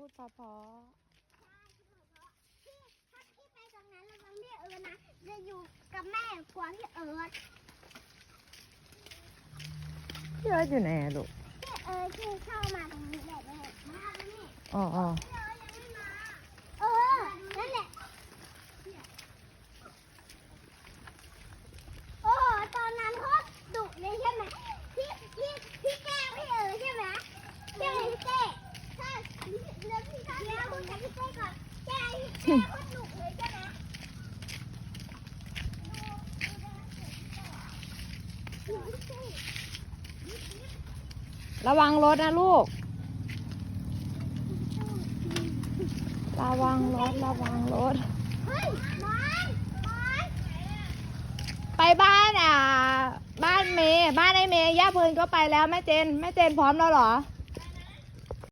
พูดเพราะพี่ถ้าพี่ไปตรงนั้นระวังพี่เอิร์ธนะ จะอยู่กับแม่กลัวพี่เอิร์ธๆพี่เอิร์ธอยู่ไหนอะลูกพี่เอิร์ธที่เข้ามาตรงนี้แบบนี้มาตรงนี้ อ๋ออ๋อพี่เอิร์ธยังไม่มาเออนั่นแหละโอ้โหตอนนั้นโคตรดุเลยใช่ไหมพี่พี่พี่แกล้งพี่เอิร์ธใช่ไหมใช่ไหมพี่เต้ใช่เรื่องพี่เต้เดี๋ยวคุยกับพี่เต้ก่อนแกล้งพี่เต้โคต ระวังรถนะลูก ระวังรถ ระวังรถ ไปบ้านอะ บ้านเมย์บ้านไอเมย์ย่าเพลินก็ไปแล้วแม่เจนแม่เจนพร้อมแล้วเหรอ